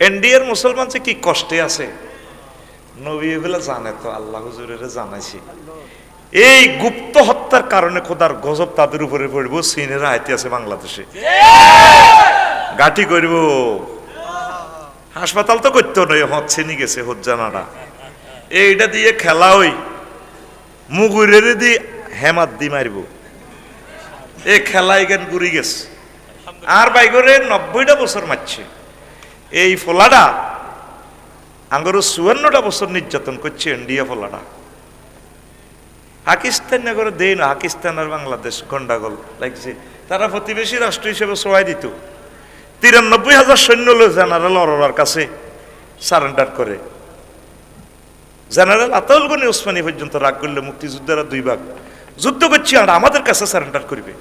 এনডিএর মুসলমান যে কি কষ্টে আছে? নবী এগুলো জানে তো, আল্লাহ হুজুরের জানাইছি। এই গুপ্ত হত্যার কারণে খোদার গজব তাদের উপরে পড়ব, চীনের আইতে আছে বাংলাদেশে। গাঠি করব। হাসপাতাল তো করতে নয় হচ্ছে নি গেছে হজ্জানাটা এইটা দিয়ে খেলা ওই মুগুরের দি হেমাত দি মারব। এই খেলা এখান ঘুরি গেছে। আর বাইগরে নব্বইটা বছর মারছে। এই ফোলাটা আঙ্গরও চুয়ান্নটা বছর নির্যাতন করছে ইন্ডিয়া ফোলাটা পাকিস্তান নগরে দেই না পাকিস্তান আর বাংলাদেশ গন্ডাগোল লাগছে। তারা প্রতিবেশী রাষ্ট্র হিসেবে সবাই দিত। তিরানব্বই হাজার সৈন্য লোক জেনারেল অরোরার কাছে সারেন্ডার করে। জেনারেল আতাউল গনি ওসমানী পর্যন্ত রাগ করলে মুক্তিযোদ্ধারা দুই ভাগ। যুদ্ধ করছি আর আমাদের কাছে সারেন্ডার করবে।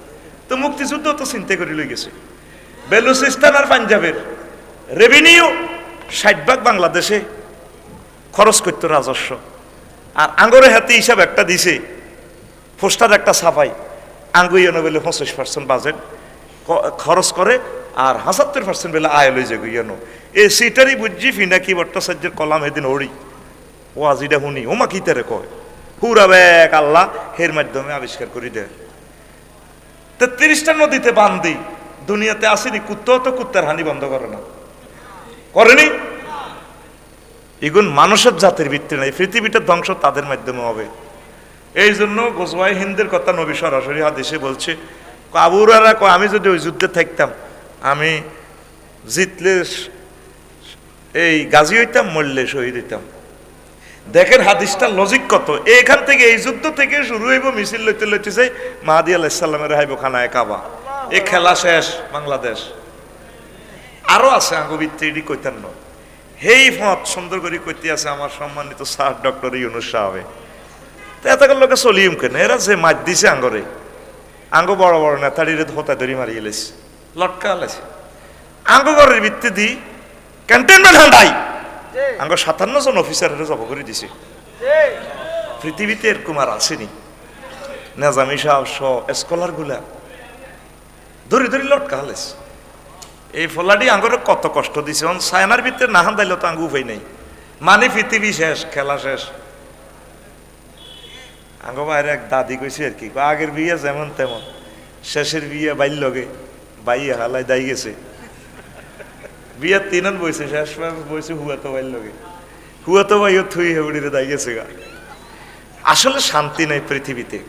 তো মুক্তিযুদ্ধ তো চিন্তা করে লই গেছে। বেলুচিস্তান আর পাঞ্জাবের রেভিনিউ ষাট ভাগ বাংলাদেশে, খরচ করতো রাজস্ব। আর আঙ্গরে হাতে হিসাব একটা দিছে, পোস্টার একটা ছাপাই আঙ্গু ইয়েনো বলে পঁচিশ পার্সেন্ট বাজেট খরচ করে, আর হাসাত্তর পার্সেন্ট বেলে আয় লই যাগো ইয়েনো এই সিটারই বুঝছি ফিনাকি ভট্টাচার্যের কলাম এদিন ওড়ি। ও আজিটা শুনি ওমা কি তারে কয়? হুরা বেক আল্লাহ, হের মাধ্যমে আবিষ্কার করি দেয় তেত্রিশটা নদীতে বান্ধি দুনিয়াতে আসেনি, কুত্তাও তো কুত্তার হানি বন্ধ করে না। করেনি? এগুন মানুষের জাতির ভিত্তি নাই, পৃথিবীটা ধ্বংস তাদের মাধ্যমে হবে। এই জন্য গোসওয়াই হিন্দের কথা নবী সরাসরি হাদিসে বলছে, কাবুরারা আমি যদি ওই যুদ্ধে থাকতাম, আমি জিতলে এই গাজী হইতাম, মরলে শহীদ হইতাম। দেখেন হাদিসটা লজিক কত? এখান থেকে এই যুদ্ধ থেকে শুরু হইব, মিছিল লইতে লইতেছে মাহাদি আলাইসাল্লামের হাইব খানায় কাবা। এ খেলা শেষ বাংলাদেশ। আরও আছে আঙ্গবিত্তে এটি কইতেন না। হেই ফত সুন্দর করে কইতে আছে আমার সম্মানিত স্যার ডক্টর ইউনুস সাহেবে। তো এত লোকে চলিম কেন? এরা যে মাছ দিছে আঙ্গরে। আঙ্গ বড় বড় নেতাড়িরে ধোতা ধরি মারি এলেছে। লটকা আলেছে। আঙ্গ ঘরের ভিত্তি দি ক্যান্টনমেন্ট হান্ডাই। আঙ্গ সাতান্ন জন অফিসারের জব করে দিছে। পৃথিবীতে এরকম আর আসেনি নেজামি সাহেব স স্কলারগুলা। ধরি ধরি লটকা হালেছে এই ফলাটি আঙ্গরে কত কষ্ট দিছে। অন সায়নার ভিতরে না হান্দাইলে তো আঙ্গু উপায় নেই। মানে পৃথিবী শেষ, খেলা শেষ। আঙ্গ বাইরে এক দাদি কইছে আর কি আগের বিয়ে যেমন তেমন। শেষের বিয়ে বাইর লগে বাইয়ে হালাই দাই গেছে। বিয়ে তিনন বইছে, শেষ বইছে হুয়া তো বাইর লগে। হুয়া তো বাইও থুই হেউড়িরে দাই গেছে গা। আসলে শান্তি নেই পৃথিবীতে।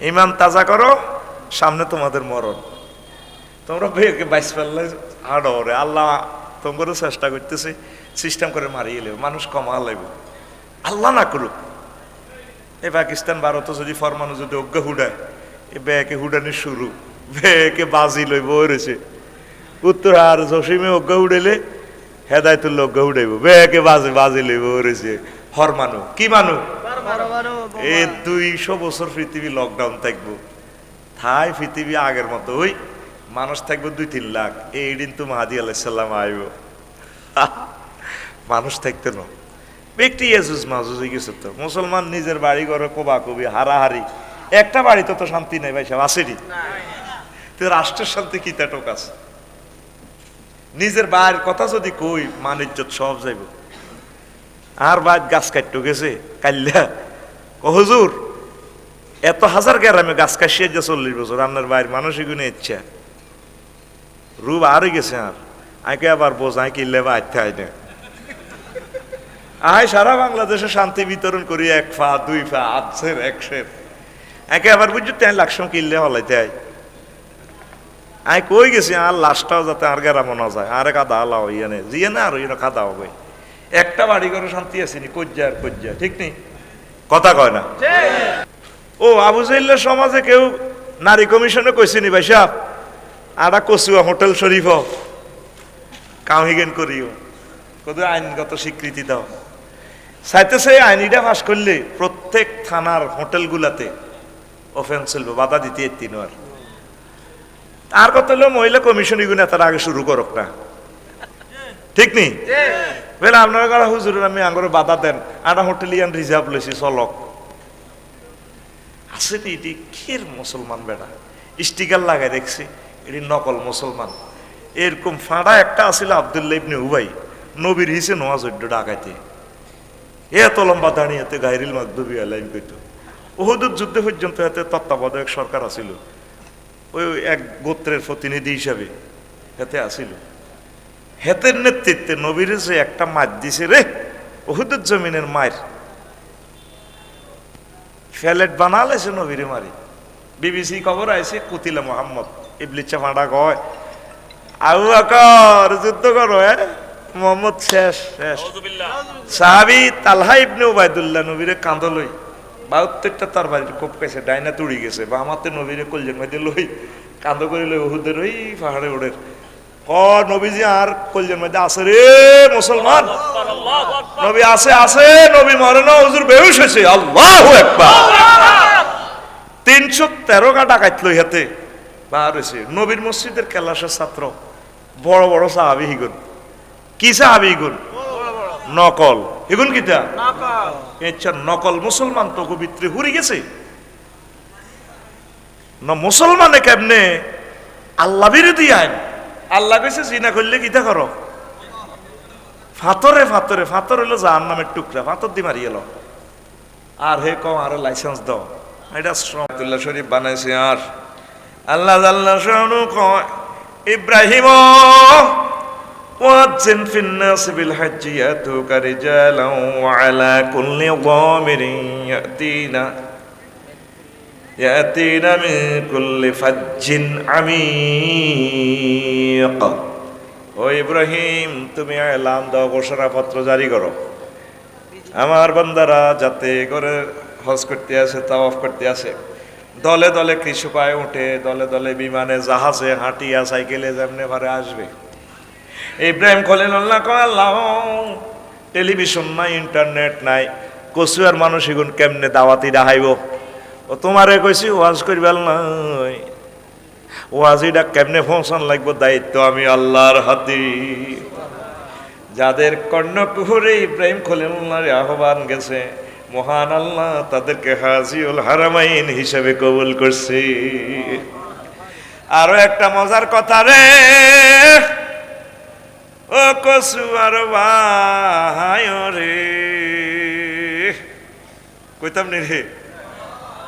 ইমান তাজা করো, সামনে তোমাদের মরণ। তোমরা বেগে বাইশ পাল্লে হাড় রে আল্লাহ তোমারও চেষ্টা করতেছে সিস্টেম করে মারিয়ে লেব মানুষ কমা লাগবে আল্লাহ না করুক। এ পাকিস্তান, ভারত যদি ফরমানো যদি অজ্ঞ হুডায়, এ বেকে হুডানি শুরু। বেকে বাজি লইব রয়েছে উত্তর আর জসিমে অজ্ঞ উড়েলে হেদায়তুল্ল অজ্ঞ উড়াইব বেকে বাজি বাজি লইব রয়েছে হরমানু কি মানু? এ দুইশো বছর পৃথিবী লকডাউন থাকব। থাই পৃথিবী আগের মতো। ওই মানুষ থাকবে দুই তিন লাখ, এই দিন তো মাহাদি আলাইসাল্লাম আইব। মানুষ থাকতে না। ব্যক্তি এজুজ মাজুজ হয়ে গেছে তো। মুসলমান নিজের বাড়ি ঘরে কোবা কবি হারাহারি, একটা বাড়িতে তো শান্তি নেই ভাই সাহেব আসেনি তো রাষ্ট্রের শান্তি কি তেটক আছে নিজের বাড়ির কথা যদি কই, মান ইজ্জত সব যাইব। আর বাদ গাছ কাটতে গেছে কাল্লা হুজুর, এত হাজার গ্রামে গাছ কাশিয়ে যে চল্লিশ বছর, আপনার বাইরের মানুষই এগুলো ইচ্ছা। রূপ আর গেছে আর। আঁকে আবার বোঝ আঁকে কিনলে বা আইতে হয় না। আয় সারা বাংলাদেশে শান্তি বিতরণ করি এক ফা দুই ফা আধসের একশের একে আবার বুঝছ তেন লাকসম কিনলে হলাইতে হয় আয় কই গেছি আর লাশটাও যাতে আর গেরা মনে যায় আর কাদা আলাও ইয়ানে জিয়ে না আর ইয়ে খাদা হবে। একটা বাড়ি ঘরে শান্তি আসেনি কজ্জা আর কজ্জা ঠিক নেই কথা কয় না। ও আবু সমাজে কেউ নারী কমিশনে কইছিনি ভাই সাহেব? আড়া কচুয়া হোটেল শরীফ কাহিগেন করিও। কত আইনগত স্বীকৃতি দাও। চাইতেছে আইনিটা পাস করলে প্রত্যেক থানার হোটেলগুলাতে অফেন্স চলবে, বাধা দিতে এতিন আর। আর কত হলো মহিলা কমিশন এগুলো তার আগে শুরু করক না। ঠিক নেই বলে আপনার কারা হুজুর, আমি আঙ্গরে বাধা দেন। আটা হোটেল ইয়ান রিজার্ভ লইছি, চলক। আছে নি, এটি কির মুসলমান বেড়া। স্টিকার লাগাই দেখছি। এটি নকল মুসলমান। এরকম ফাঁড়া একটা আছিল আবদুল্লাহ ইবনে উবাই। নবীর হিসে নোয়াজ ডাকাইতে। এত লম্বা দাঁড়িয়েতে গাইরিল মাকদুবি আলাইম কইত। ওহুদুর যুদ্ধে পর্যন্ত এতে তত্ত্বাবধায়ক সরকার আছিল। ওই এক গোত্রের প্রতিনিধি হিসাবে হেতে আসিল হেতের নেতৃত্বে নবীরে যে একটা মাছ দিছে রে ওহুদের জমিনের মায়ের। ফ্যালেট বানালেছে নবীরে মারি। বিবিসি খবর আইছে কুতিলা মোহাম্মদ। ইবলিচা ফাঁড়া কয় আবু আকর যুদ্ধ করো হ্যাঁ? মোহাম্মদ শেষ শেষ। সাহাবি তালহা ইবনে ওবায়দুল্লাহ নবীরে কাঁদ লই। বাহাত্তরটা তার বাড়ির কোপ কাছে ডাইনা তুড়ি গেছে। বা আমাতে নবীরে কলজেন মাইতে লই কাঁদ করে লই ওহুদের ওই পাহাড়ে ওড়ের ক নবীজি আর কলজেন মাইতে আছে রে মুসলমান। নবী আছে আছে নবী মরে না হুজুর বেহুশ হয়েছে। আল্লাহু আকবার। তিনশো তেরো গা ডাকাইত লই হাতে। বার হয়েছে। নবীর মসজিদের কেলাসের ছাত্র বড় বড় সাহাবি হিগুন। কি সাহাবি হিগুন? নকল। হিগুন কিতা? আচ্ছা নকল মুসলমান তো ভিতরে হুরি গেছে? ন মুসলমানে কেমনে? আল্লাহ বিরোধী আইন। আল্লাহ কইছে জিনা করলে কিতা করো। ফাতরে ফাতরে ফাতর হলো জাহান নামের টুকরা ফাতর দি মারি এলো আর হে কম আরও লাইসেন্স দাও। এটা শ্রমতুল্লাহ শরীফ বানাইছে আর আল্লাহ আল্লাহ শরণু কয় ইব্রাহিম وأذن في الناس بالحج يأتوك رجالا وعلى كل ضامر يأتينا يأتين من كل فج عميق ও ইব্রাহিম তুমি এলান দাও ঘোষণাপত্র জারি করো আমার বান্দারা যাতে করে হজ করতে আসে তাওয়াফ করতে আসে দলে দলে কৃষকায় উঠে, দলে দলে বিমানে জাহাজে হাঁটিয়া সাইকেলে যেমনি ভারে আসবে। ইব্রাহিম কয়, আল্লাহ, টেলিভিশন নাই, ইন্টারনেট নাই, কচুয়ার মানুষ এগুন কেমনে দাওয়াতি দেখাইব? ও তোমারে কইছি, ওয়াজ করিবার নাই। ওয়াজিটা কেমনে ফংশন লাগবো, দায়িত্ব আমি আল্লাহর হাতি। যাদের কর্ণকুহুরে ইব্রাহিম খলিলুল্লাহর আহ্বান গেছে মহান আল্লাহ তাদেরকে হাজিউল হারামাইন হিসেবে কবুল করছে। আরও একটা মজার কথা রে। ও কসুয়ার ভাই রে। কইতাম নি রে?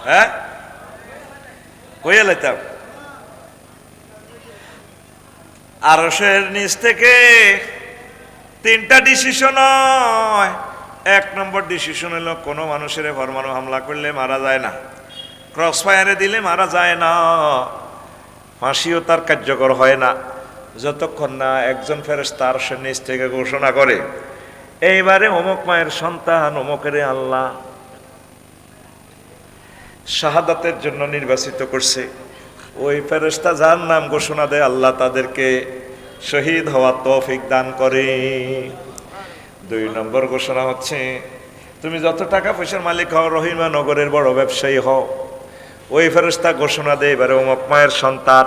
হ্যাঁ? কইয়া লাইতাম। আরশের নিচ থেকে তিনটা ডিসিশন হয়। এক নম্বর ডিসিশন হলো, কোনো মানুষের পরমাণু হামলা করলে মারা যায় না। ক্রস ফায়ারে দিলে মারা যায় না। ফাঁসিও তার কার্যকর হয় না। যতক্ষণ না একজন ফেরেস তার নিচ থেকে ঘোষণা করে। এইবারে অমুক মায়ের সন্তান, অমুকের আল্লাহ। শাহাদাতের জন্য নির্বাচিত করছে। ওই ফেরেস্তা যার নাম ঘোষণা দেয়, আল্লাহ তাদেরকে শহীদ হওয়া তৌফিক দান করে। দুই নম্বর ঘোষণা হচ্ছে, তুমি যত টাকা পয়সার মালিক হও, রহিমা নগরের বড় ব্যবসায়ী হও। ওই ফেরস্তা ঘোষণা দেয় এবারে অমক মায়ের সন্তান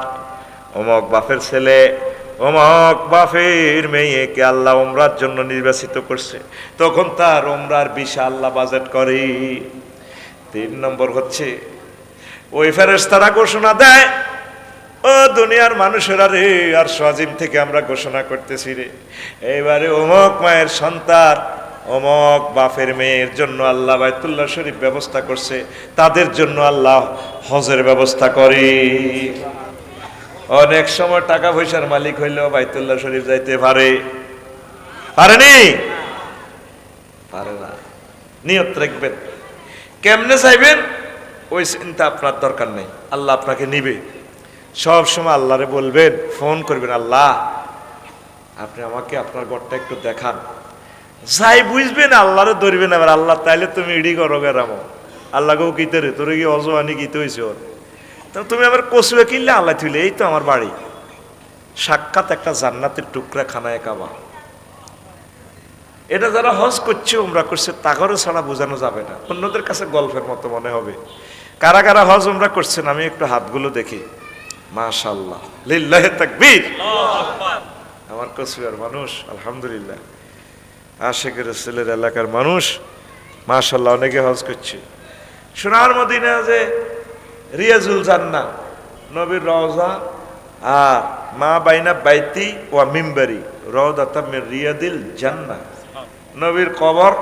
অমক বাপের ছেলে অমক বাপের মেয়েকে আল্লাহ ওমরার জন্য নির্বাচিত করছে। তখন তার ওমরার বিশাল আল্লাহ বাজেট করে। তিন নম্বর হচ্ছে, ওই ফেরেস্তারা ঘোষণা দেয় ও দুনিয়ার মানুষেরা রে, আর সজিম থেকে আমরা ঘোষণা করতেছি রে। এইবারে অমক মায়ের সন্তান, অমক বাপের মেয়ের জন্য আল্লাহ বাইতুল্লাহ শরীফ ব্যবস্থা করছে, তাদের জন্য আল্লাহ হজের ব্যবস্থা করে। অনেক সময় টাকা পয়সার মালিক হইলেও বাইতুল্লাহ শরীফ যাইতে পারে। পারেনি পারে না। নিয়ত রাখবেন। কেমনে চাইবেন? ওই চিন্তা আপনার দরকার নেই। আল্লাহ আপনাকে নিবে। সব সময় আল্লাহরে বলবেন, ফোন করবেন, আল্লাহ, আপনি আমাকে আপনার ঘরটা একটু দেখান। যাই বুঝবেন, আল্লাহরে ধরবেন আবার। আল্লাহ, তাইলে তুমি ইডি করো গেরাম আল্লাহকেও কিতে রে, তোর কি অজওয়ানি কিতে হয়েছে ওর? তো তুমি আবার কচুয়ে কিনলে আল্লাহ থুলে এই তো আমার বাড়ি। সাক্ষাৎ একটা জান্নাতের টুকরা খানায় কাবা। এটা যারা হজ করছে, উমরা করছে, তাগরও ছাড়া বোঝানো যাবে না। অন্যদের কাছে গল্পের মতো মনে হবে। কারা কারা হজ উমরা করছেন, আমি একটু হাতগুলো দেখি। মাশাল্লাহ লিল্লাহে তাকবীর। আমার কসুয়ার মানুষ আলহামদুলিল্লাহ। আশেকের ছেলের এলাকার মানুষ মাশাল্লাহ অনেকে হজ করছে। সোনার মদিনা যে রিয়াজুল জান্না নবীর রওজা আর মা বাইনা বাইতি ওয়া মিম্বারি রওদাতা মির রিয়াদিল জান্নাহ। নবীর কবর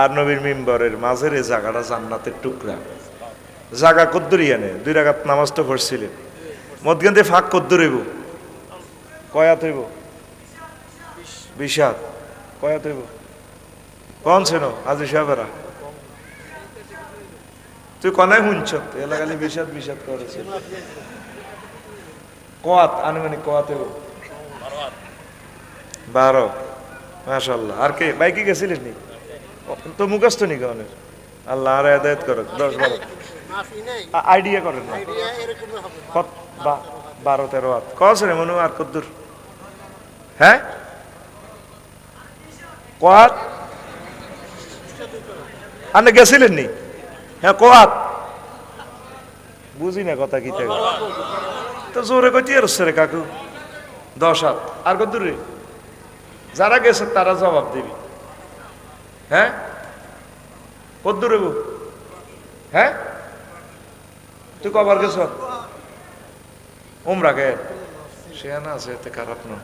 আর নবীর মিম্বরের মাঝের এই জায়গাটা জান্নাতের টুকরা। জায়গা কদ্দুরি আনে দুই রাগাত নামাজ তো পড়ছিলেন মধ্যখান ফাঁক কদ্দুর হইব কয়াত হইব? বিষাদ। কয়াত হইব? কন ছিল আজি সাহেবেরা? তুই কনাই শুনছ? এলাকালি বিষাদ বিষাদ করেছে। কোয়াত আনুমানিক কোয়াত হইব? বারো। মাশাল্লাহ আর কে? বাইকে গেছিলেন নি? তো মুখস্থ নি গানের আল্লাহ আর আদায়ত করো দশ বারো। আইডিয়া করেন না। কত বারো তেরো হাত কস রে মনু, আর কদ্দুর হ্যাঁ? কোয়াত? আপনি গেছিলেন নি? হ্যাঁ কোয়াত? বুঝি না কথা কি থেকে তো জোরে কই টিয়ার রে কাকু। দশ হাত আর কদ্দুর রে? যারা গেছে তারা জবাব দিবি। হ্যাঁ? কদ্দুর? হ্যাঁ? তুই কবার গেছ? উমরা কে? সে না আছে, এতে খারাপ না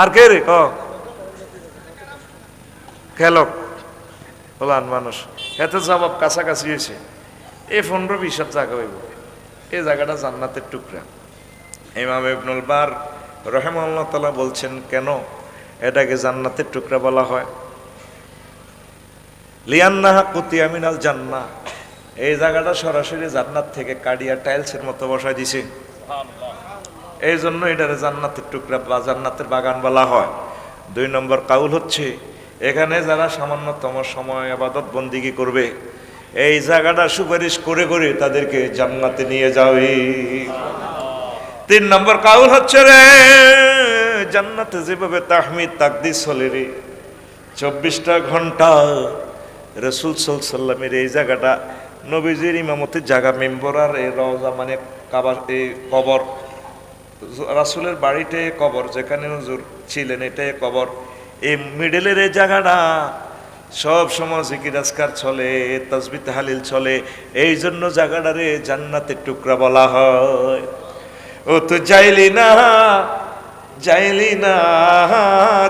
আর কে রে? ক। খেলক। বলান মানুষ। এতে জবাব কাছাকাছি হয়েছে। এই পনেরো বিশ জায়গা হইব। এই জায়গাটা জান্নাতের টুকরা। ইমাম ইবনুল বার রহেমাল্লাহ তালা বলছেন, কেন এটাকে জান্নাতের টুকরা বলা হয়? লিয়ান্নাহা কুতিয়া মিনাল জান্না এই জায়গাটা সরাসরি জান্নাত থেকে কাডিয়া টাইলসের মতো বসায় দিছে। এই জন্য এটারে জান্নাতের টুকরা বা জান্নাতের বাগান বলা হয়। দুই নম্বর কাউল হচ্ছে, এখানে যারা সামান্যতম সময় আবাদত বন্দিগি করবে, এই জায়গাটা সুপারিশ করে করে তাদেরকে জান্নাতে নিয়ে যাবে। তিন নম্বর কাউল হচ্ছে রে, জান্নাতে যেভাবে তাহমিদ তাকদিস হলে রে, চব্বিশটা ঘণ্টা রসুল সাল্লামের এই জায়গাটা নবীজির ইমামতির জায়গা মেম্বর আর এই রওজা মানে কাবার এই কবর রাসুলের বাড়িতে কবর, যেখানে হুজুর ছিলেন, এটাই কবর। এই মিডেলের এই জায়গাটা, সব সময় জিকির চলে তসবি তাহালিল চলে। এই জন্য জায়গাটারে জান্নাতের টুকরা বলা হয়। ও তো যাইলি না যাইলি না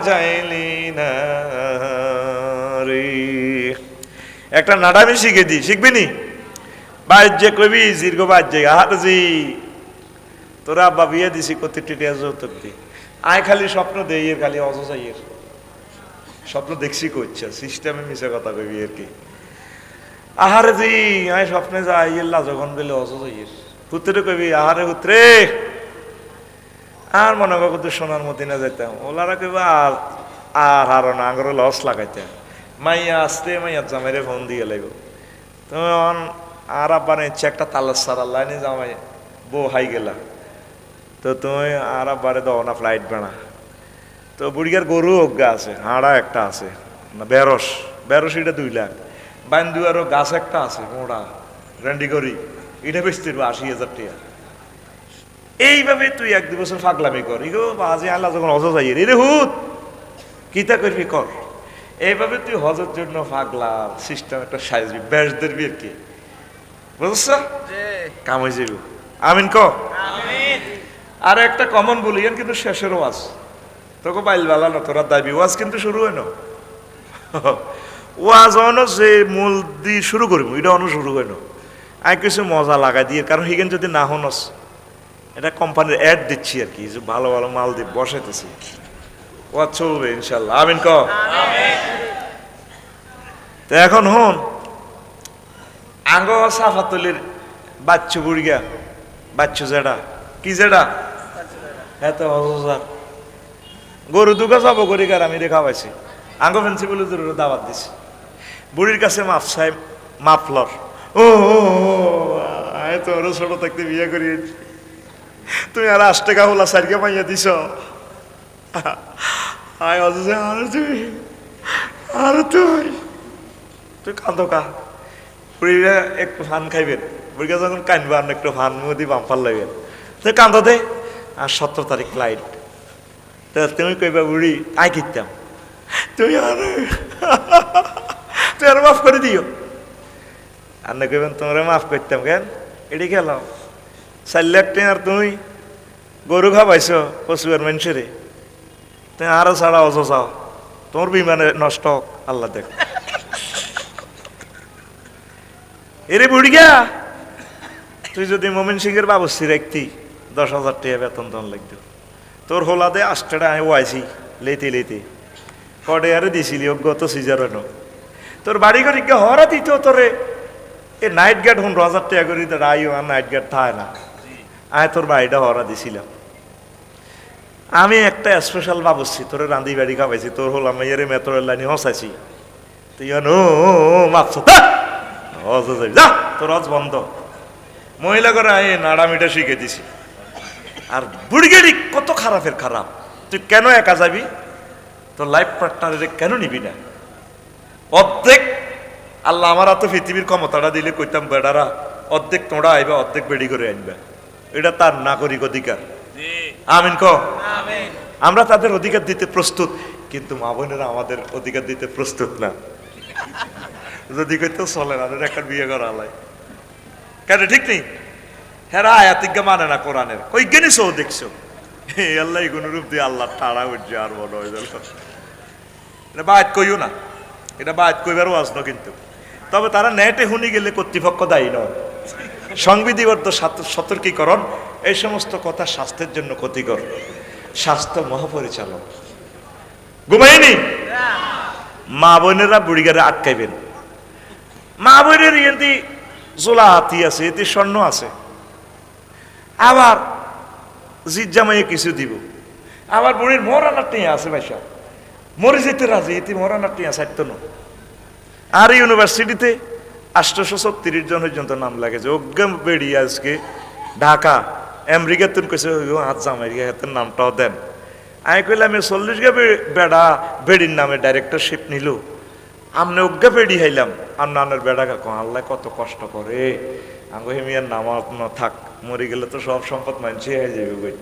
যাইলি না রে। একটা নাডামি শিখে দি, শিখবি নি? বাজ্যে কবি দীর্ঘ বাজ্যে হারজি তোরা আব্বা বিয়ে দিছি, কত টিটিয়া যৌতুক দি। আয় খালি স্বপ্ন দেই এর খালি অজসাইয়ের স্বপ্ন দেখছি করছে সিস্টেমে মিশে কথা কবি আর কি। আহারে জি, আয় স্বপ্নে যাই এল্লা যখন বেলে অজসাইয়ের পুত্রে কবি আহারে পুত্রে। আর মনে করো তো সোনার মদিনা যাইতাম। ওলারা কইব, আর আর হারো না আঙুর লস লাগাইতাম। মাইয়া আসতে, মাইয়া জামাইরে ফোন দিয়ে লাগবে তুমি অন আর আব্বার ইচ্ছে একটা তালার সারা লাইনে জামাই বউ হাই গেলা। তো তুমি আর আব্বারে দাও না ফ্লাইট বানা। তো বুড়িয়ার গরু অজ্ঞা আছে হাঁড়া একটা আছে না বেরস বেরস এটা দুই লাখ। বান্দুয়ারও গাছ একটা আছে মোড়া রেন্ডি করি এটা বেচতে আশি হাজার টাকা। এইভাবে তুই এক দু বছর ফাগলামি কর। ইগো বাজে আল্লাহ যখন হজ যাই রে হুত কিতা করবি কর। এইভাবে তুই হজের জন্য ফাগলা সিস্টেম একটা সাইজবি ব্যাস ধরবি আর কি? বুঝছ? কাম হয়ে যাবি আমিন ক। আর একটা কমন বলি ইয়ান কিন্তু শেষের ওয়াজ। তোকে বাইল বালা না, তোরা দাবি, ওয়াজ কিন্তু শুরু হয় না। ওয়াজ অন যে মূল দি শুরু করব, এটা অন শুরু হয় না। আমি কিছু মজা লাগাই দিয়ে, কারণ হিগেন যদি না হনস, এটা কোম্পানির অ্যাড দিচ্ছি আর কি, যে ভালো ভালো মাল দিয়ে বসাইতেছি। ওয়াজ চলবে ইনশাল্লাহ আমিন ক? তো এখন হন, আঙ্গ সাফাতলির বাচ্চু বুড়িয়া বাচ্চু জেডা, কি জেডা? এত অজার গরু দুগা যাব গরিকার আমি রেখা পাইছি। আঙ্গ দূর দাওয়াত দিছি। বুড়ির কাছে মাপ সাহেব মাফলর ও তো ওরা ছোট থাকতে বিয়ে করিয়েছি তুমি আর আশ টাকা হলা সারিকে পাইয়া দিছ। আয় অথচ আর তুই আর তুই। তুই কাঁদো কা। বুড়িরা একটু ফান খাইবেন। বুড়িরা যখন কানবে একটু ফান মুদি বাম্পার লাগবেন তুই কাঁদো দে। আর সতেরো তারিখ লাইট তা তুমি কইবা, বুড়ি আই কিনতাম তুই আর তুই আর মাফ করে দিও। আর না কইবেন, তোমরা মাফ করতাম কেন? এটি গেল চার লাখ আর তুমি গরু খাবাইছ পশুয়ার মানুষেরে তুই আরও ছাড়া অজ যাও তোর বিমানে নষ্ট হোক, আল্লাহ দেখ। এরে বুড়িয়া তুই যদি মোমিন সিংয়ের বাবস্থি রাখতি দশ হাজার টাকা বেতন তখন লাগতো। তোর হোলাদে আষ্টটা আমি ওয়াইছি লেতে লেতে কডে আরে দিছিলি গত সিজারন তোর বাড়ি ঘরে কে হরা দিত তোরে। এ নাইট গার্ড হন হাজার টাকা করি তো আইও আর নাইট গার্ড থায় না। আয় তোর বাড়িটা হরা দিছিলাম। আমি একটা স্পেশাল বাবুসি তোর রাঁধি বাড়ি খাওয়াইছি, তোর হলাম এরে মেট্রোর লাইনে হসাইছি তুই ও মাপছ। হজ যা, তোর হজ বন্ধ। মহিলা করে আয়, নাড়ামিটা শিখে দিছি। আর বুড়িগেড়ি কত খারাপের খারাপ। তুই কেন একা যাবি? তোর লাইফ পার্টনারে কেন নিবি না? অর্ধেক আল্লাহ আমার এত পৃথিবীর ক্ষমতাটা দিলে কইতাম বেড়ারা অর্ধেক তোমরা আইবা অর্ধেক বেড়ি করে আনবা। এটা তার নাগরিক অধিকার। আমিন ক আমরা তাদের অধিকার দিতে প্রস্তুত কিন্তু মা বোনেরা আমাদের অধিকার দিতে প্রস্তুত না। যদি কইতো চলে না একটা বিয়ে করা আলাই। কেন ঠিক নেই? হ্যাঁ আয়াতিজ্ঞা মানে না কোরআনের। কই গেনি সো দেখছ আল্লাহ কোন রূপ দিয়ে আল্লাহ টাড়া উঠছে আর মনে হয়ে গেল এটা বাদ কইও না। এটা বাদ কইবার না কিন্তু। তবে তারা নেটে হুনি গেলে কর্তৃপক্ষ দায়ী নয়। সংবিধিবদ্ধ সতর্কীকরণ, এই সমস্ত কথা স্বাস্থ্যের জন্য ক্ষতিকর। স্বাস্থ্য মহাপরিচালক। ঘুমাইনি? মা বোনেরা বুড়িগারে আটকাইবেন। মা বোনের এতে জোলা হাতি আছে এতে স্বর্ণ আছে। আবার জিত জামাইয়ে কিছু দিব। আবার বুড়ির মরানার টিয়া আছে ভাইসা। মরে যেতে রাজি, এতে মরানার টিয়া সাইত না আর ইউনিভার্সিটিতে আষ্টশো ছত্রিশ জন পর্যন্ত নাম লাগেছে অজ্ঞান বেরিয়ে আজকে ঢাকা। আমেরিকা তুমি কেছে হাত জামাই হাতের নামটাও দেন। আমি কইলাম এই চল্লিশ গা বেড়া, বেড়ির নামে ডাইরেক্টরশিপ নিল। আমনে অজ্ঞা বেড়ি হাইলাম। আর নানের বেড়া কাকু আল্লাহ কত কষ্ট করে। আঙ্গ হেমিয়ার নাম থাক। মরে গেলে তো সব সম্পদ মানছে হয়ে যাবে বই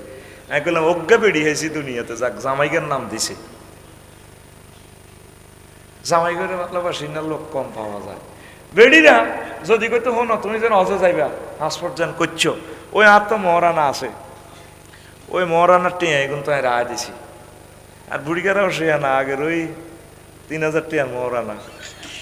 কইলাম, অজ্ঞা বেড়ি হয়েছি দুনিয়াতে, যাক জামাইগের নাম দিছে। জামাই করে ভালোবাসি না লোক কম পাওয়া যায়। বেড়িরা যদি কইতো, হো না, তুমি যেন অজে যাইবা, পাসপোর্ট যেন করছ, ওই আর তো মহারানা আছে। ওই মহারানার টিয়া এখন তো রায় দিছি। আর বুড়িকারাও সে না, আগের ওই তিন হাজার টিয়ার মহারানা।